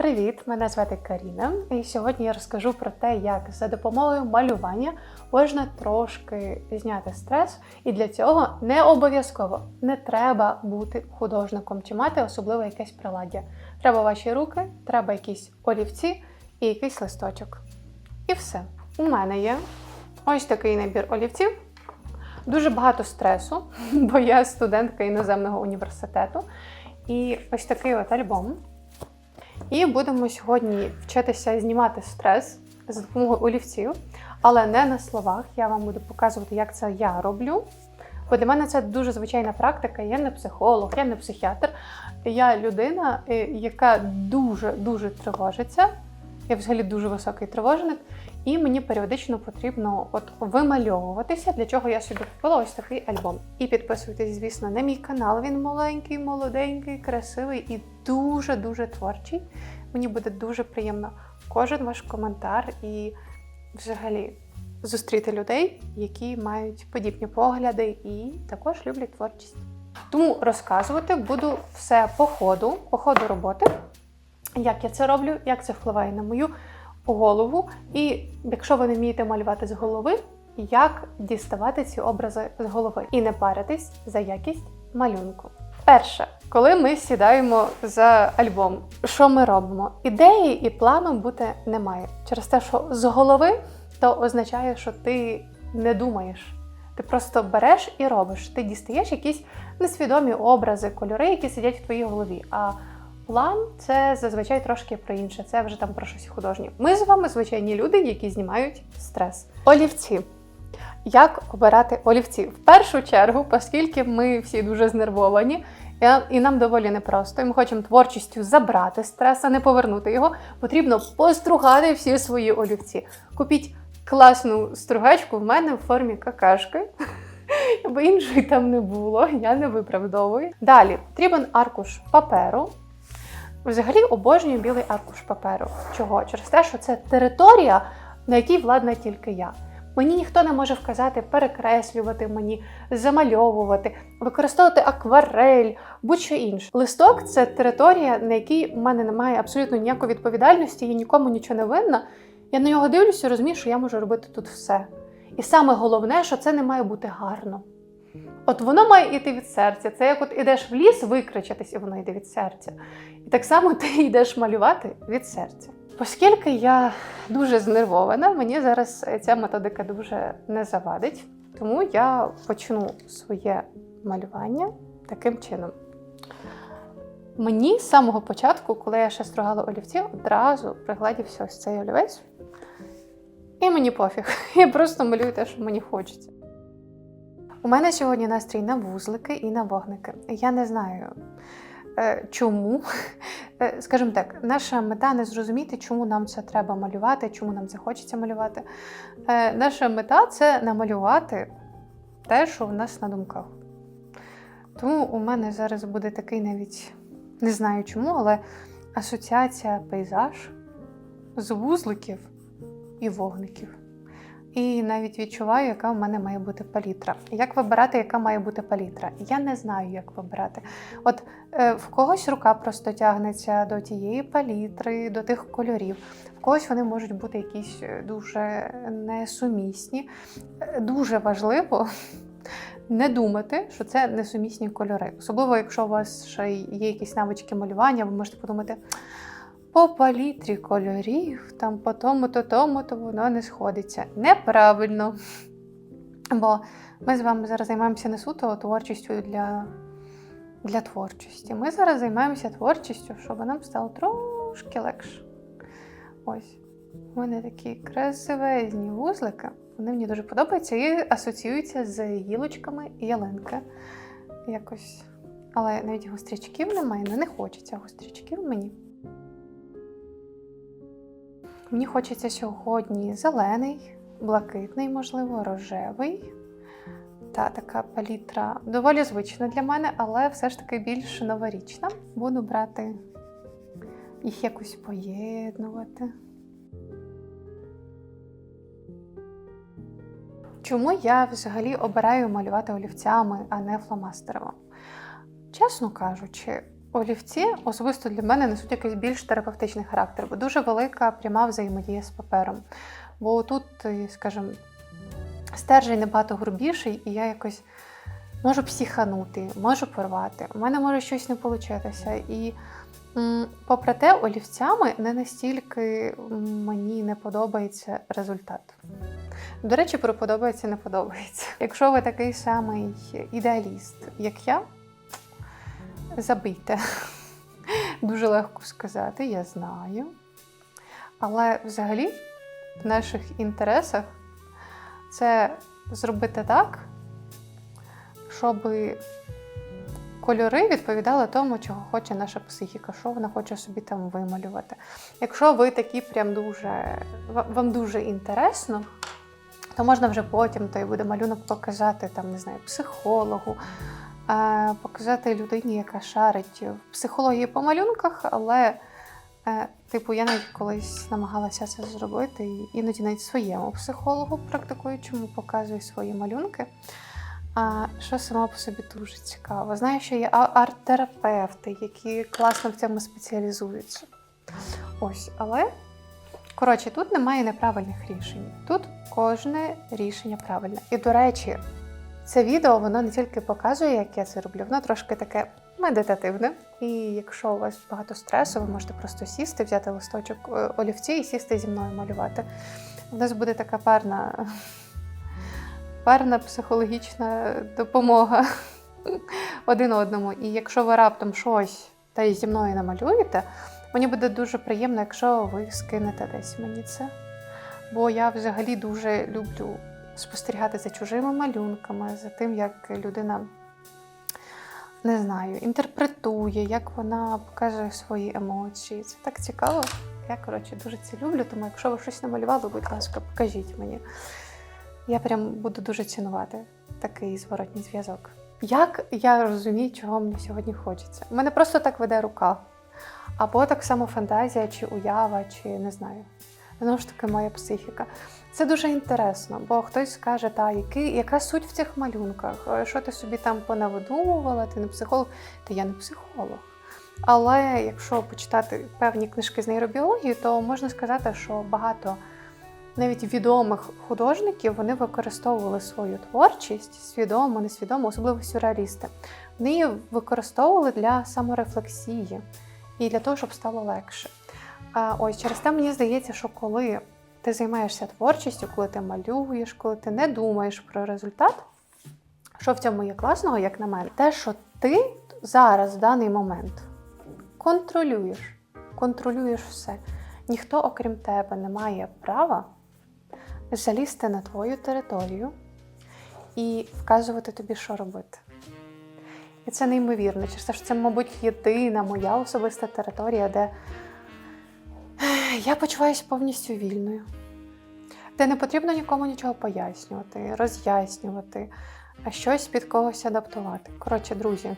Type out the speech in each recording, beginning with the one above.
Привіт! Мене звати Каріна, і сьогодні я розкажу про те, як за допомогою малювання можна трошки зняти стрес, і для цього не обов'язково не треба бути художником чи мати особливо якесь приладдя. Треба ваші руки, треба якісь олівці і якийсь листочок. І все. У мене є ось такий набір олівців. Дуже багато стресу, бо я студентка іноземного університету. І ось такий от альбом. І будемо сьогодні вчитися знімати стрес за допомогою олівців, але не на словах. Я вам буду показувати, як це я роблю. Бо для мене це дуже звичайна практика. Я не психолог, я не психіатр. Я людина, е, яка дуже-дуже тривожиться. Я взагалі дуже високий тривожник, і мені періодично потрібно от вимальовуватися, для чого я собі купила ось такий альбом. І підписуйтесь, звісно, на мій канал. Він маленький, молоденький, красивий і дуже-дуже творчий. Мені буде дуже приємно кожен ваш коментар і взагалі зустріти людей, які мають подібні погляди і також люблять творчість. Тому розказувати буду все по ходу, по ходу роботи як я це роблю, як це впливає на мою голову. І якщо ви не вмієте малювати з голови, як діставати ці образи з голови і не паритись за якість малюнку. Перше, коли ми сідаємо за альбом, що ми робимо? Ідеї і плану бути немає. Через те, що з голови то означає, що ти не думаєш. Ти просто береш і робиш. Ти дістаєш якісь несвідомі образи, кольори, які сидять в твоїй голові. А План це зазвичай трошки про інше, це вже там про щось художнє. Ми з вами звичайні люди, які знімають стрес. Олівці. Як обирати олівці? В першу чергу, оскільки ми всі дуже знервовані, і нам доволі непросто, і ми хочемо творчістю забрати стрес, а не повернути його, потрібно постругати всі свої олівці. Купіть класну стругачку в мене в формі какашки. Бо іншої там не було, я не виправдовую. Далі потрібен аркуш паперу. Взагалі обожнюю білий аркуш паперу. Чого? Через те, що це територія, на якій владна тільки я. Мені ніхто не може вказати перекреслювати мені, замальовувати, використовувати акварель, будь-що інше. Листок це територія, на якій в мене немає абсолютно ніякої відповідальності, я нікому нічого не винна. Я на нього дивлюся і розумію, що я можу робити тут все. І саме головне, що це не має бути гарно. От воно має йти від серця. Це як от ідеш в ліс викричатись, і воно йде від серця. І так само ти йдеш малювати від серця. Оскільки я дуже знервована, мені зараз ця методика дуже не завадить, тому я почну своє малювання таким чином. Мені з самого початку, коли я ще строгала олівці, одразу пригладівся ось цей олівець. І мені пофіг. Я просто малюю те, що мені хочеться. У мене сьогодні настрій на вузлики і на вогники. Я не знаю е, чому. Е, скажімо так, наша мета не зрозуміти, чому нам це треба малювати, чому нам це хочеться малювати. Е, наша мета це намалювати те, що в нас на думках. Тому у мене зараз буде такий навіть не знаю чому, але асоціація пейзаж з вузликів і вогників. І навіть відчуваю, яка в мене має бути палітра. Як вибирати, яка має бути палітра? Я не знаю, як вибирати. От е, в когось рука просто тягнеться до тієї палітри, до тих кольорів. В когось вони можуть бути якісь е, дуже несумісні. Е, дуже важливо не думати, що це несумісні кольори. Особливо, якщо у вас ще є якісь навички малювання, ви можете подумати по палітрі кольорів, там по тому-то, тому-то воно не сходиться. Неправильно. Бо ми з вами зараз займаємося не суто творчістю для для творчості. Ми зараз займаємося творчістю, щоб нам стало трошки легше. Ось. У мене такі красивезні вузлики. Вони мені дуже подобаються і асоціюються з гілочками ялинки. Якось. Але навіть гострячків немає, ну не хочеться гострячків мені. Мені хочеться сьогодні зелений, блакитний, можливо, рожевий. Та така палітра доволі звична для мене, але все ж таки більш новорічна. Буду брати їх якось поєднувати. Чому я взагалі обираю малювати олівцями, а не фломастером? Чесно кажучи, Олівці особисто для мене несуть якийсь більш терапевтичний характер, бо дуже велика пряма взаємодія з папером. Бо тут, е, скажімо, стержень набагато грубіший, і я якось можу психанути, можу порвати. У мене може щось не получитися. І попри те, олівцями не настільки мені не подобається результат. До речі, про подобається не подобається. Якщо ви такий самий ідеаліст, як я, забийте. Дуже легко сказати, я знаю. Але взагалі в наших інтересах це зробити так, щоб кольори відповідали тому, чого хоче наша психіка, що вона хоче собі там вималювати. Якщо ви такі прям дуже вам дуже інтересно, то можна вже потім той буде малюнок показати там, не знаю, психологу, показати людині, яка шарить в психології по малюнках, але, е, типу, я навіть колись намагалася це зробити, іноді навіть своєму психологу практикуючому показую свої малюнки. А що само по собі дуже цікаво. Знаю, що є арт-терапевти, які класно в цьому спеціалізуються. Ось, але коротше, тут немає неправильних рішень. Тут кожне рішення правильне. І до речі, це відео воно не тільки показує, як я це роблю, воно трошки таке медитативне. І якщо у вас багато стресу, ви можете просто сісти, взяти листочок е, олівці і сісти зі мною малювати. У нас буде така парна, парна психологічна допомога один одному. І якщо ви раптом щось та й зі мною намалюєте, мені буде дуже приємно, якщо ви скинете десь мені це. Бо я взагалі дуже люблю спостерігати за чужими малюнками, за тим, як людина не знаю, інтерпретує, як вона показує свої емоції. Це так цікаво. Я, коротше, дуже це люблю, тому якщо ви щось намалювали, будь ласка, покажіть мені. Я прям буду дуже цінувати такий зворотній зв'язок. Як я розумію, чого мені сьогодні хочеться? У мене просто так веде рука. Або так само фантазія, чи уява, чи не знаю. Знову ж таки, моя психіка. Це дуже інтересно, бо хтось скаже, та, який, яка суть в цих малюнках? Е, Що ти собі там понавидумувала, ти не психолог? Та я не психолог. Але якщо почитати певні книжки з нейробіології, то можна сказати, що багато навіть відомих художників вони використовували свою творчість свідомо, несвідомо, особливо сюрреалісти. Вони її використовували для саморефлексії і для того, щоб стало легше. А ось через те мені здається, що коли ти займаєшся творчістю, коли ти малюєш, коли ти не думаєш про результат, що в цьому є класного, як на мене, те, що ти зараз, в даний момент, контролюєш, контролюєш все. Ніхто, окрім тебе, не має права залізти на твою територію і вказувати тобі, що робити. І це неймовірно. Через те, що це, мабуть, єдина моя особиста територія, де я почуваюся повністю вільною. Де не потрібно нікому нічого пояснювати, роз'яснювати, а щось під когось адаптувати. Коротше, друзі,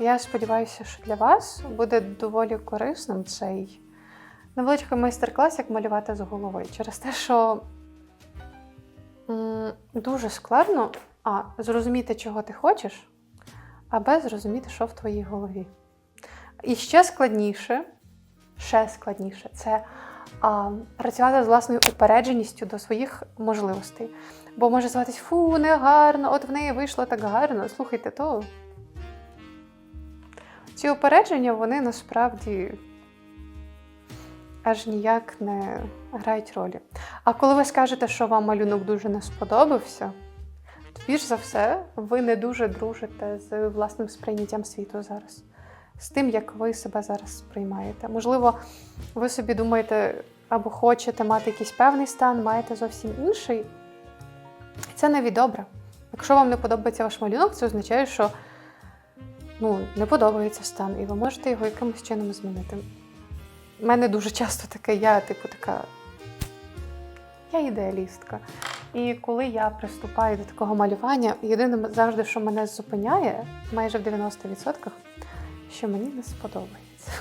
я сподіваюся, що для вас буде доволі корисним цей невеличкий майстер-клас, як малювати з голови. Через те, що дуже складно а, зрозуміти, чого ти хочеш, а б, зрозуміти, що в твоїй голові. І ще складніше, ще складніше це а, працювати з власною упередженістю до своїх можливостей. Бо може зватись фу, не гарно, от в неї вийшло так гарно. Слухайте, то ці упередження, вони насправді аж ніяк не грають ролі. А коли ви скажете, що вам малюнок дуже не сподобався, то більш за все, ви не дуже дружите з власним сприйняттям світу зараз, з тим, як ви себе зараз сприймаєте. Можливо, ви собі думаєте або хочете мати якийсь певний стан, маєте зовсім інший. Це навіть добре. Якщо вам не подобається ваш малюнок, це означає, що ну, не подобається стан, і ви можете його якимось чином змінити. У мене дуже часто таке, я, типу, така. Я ідеалістка. І коли я приступаю до такого малювання, єдине завжди, що мене зупиняє, майже в 90%, що мені не сподобається.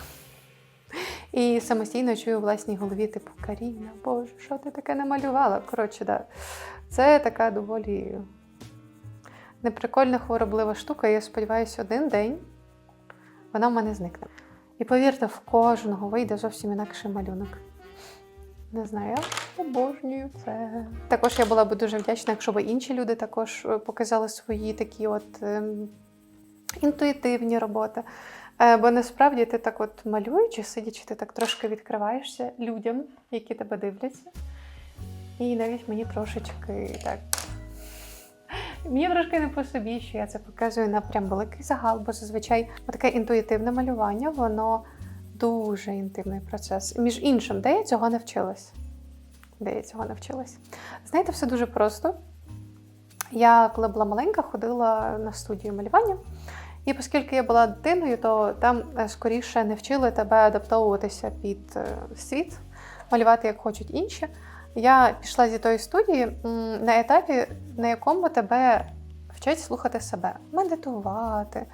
І самостійно чую у власній голові, типу, Каріна, Боже, що ти таке намалювала? Коротше, да. Це така доволі неприкольна хвороблива штука. Я сподіваюся, один день вона в мене зникне. І повірте, в кожного вийде зовсім інакший малюнок. Не знаю, я обожнюю це. Також я була би дуже вдячна, якщо б інші люди також е, показали свої такі от ем, інтуїтивні роботи. Е, бо насправді ти так от малюючи, сидячи, ти так трошки відкриваєшся людям, які тебе дивляться. І навіть мені трошечки так. Мені трошки не по собі, що я це показую на прям великий загал, бо зазвичай таке інтуїтивне малювання, воно дуже інтимний процес. Між іншим, де я цього навчилась? Де я цього навчилась? Знаєте, все дуже просто. Я, коли була маленька, ходила на студію малювання. І оскільки я була дитиною, то там е, скоріше не вчили тебе адаптовуватися під е, світ, малювати як хочуть інші. Я пішла зі тої студії на етапі, на якому тебе вчать слухати себе, медитувати.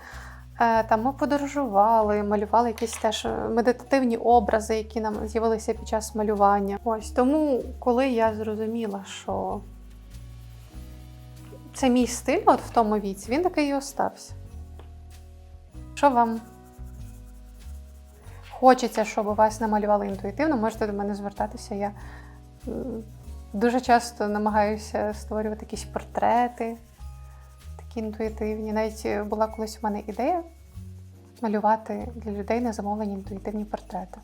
Е, Там ми подорожували, малювали якісь теж медитативні образи, які нам з'явилися під час малювання. Ось тому, коли я зрозуміла, що це мій стиль, от в тому віці, він такий і остався. Що вам хочеться, щоб вас намалювали інтуїтивно, можете до мене звертатися. Я дуже часто намагаюся створювати якісь портрети, такі інтуїтивні. Навіть е, була колись у мене ідея малювати для людей на замовлення інтуїтивні портрети.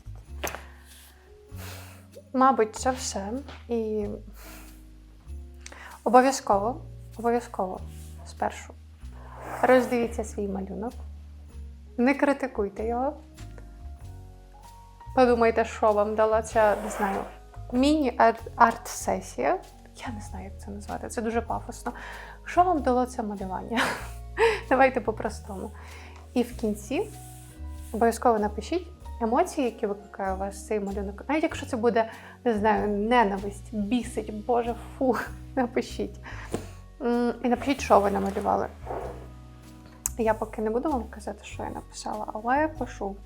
Мабуть, це все. І обов'язково, обов'язково спершу роздивіться свій малюнок. Не критикуйте його. Подумайте, що вам дала ця, не знаю, міні-арт-сесія. Я не знаю, як це назвати. Це дуже пафосно. Що вам дало це малювання? Давайте по-простому. І в кінці обов'язково напишіть емоції, які викликає у вас цей малюнок. Навіть якщо це буде, не знаю, ненависть, бісить, Боже, фу, напишіть. І напишіть, що ви намалювали. Я поки не буду вам казати, що я написала, але я пишу.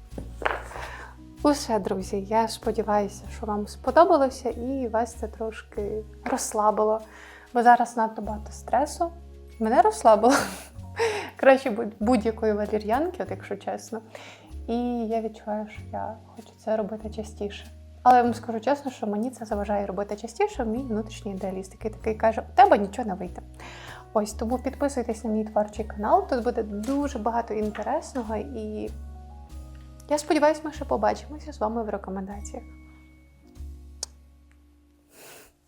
Усе, друзі, я сподіваюся, що вам сподобалося і вас це трошки розслабило. Бо зараз надто багато стресу. Мене розслабило. Краще будь- будь-якої валір'янки, от якщо чесно. І я відчуваю, що я хочу це робити частіше. Але я вам скажу чесно, що мені це заважає робити частіше, мій внутрішній ідеаліст, який такий каже, у тебе нічого не вийде. Ось тому підписуйтесь на мій творчий канал. Тут буде дуже багато інтересного, і я сподіваюся, ми ще побачимося з вами в рекомендаціях.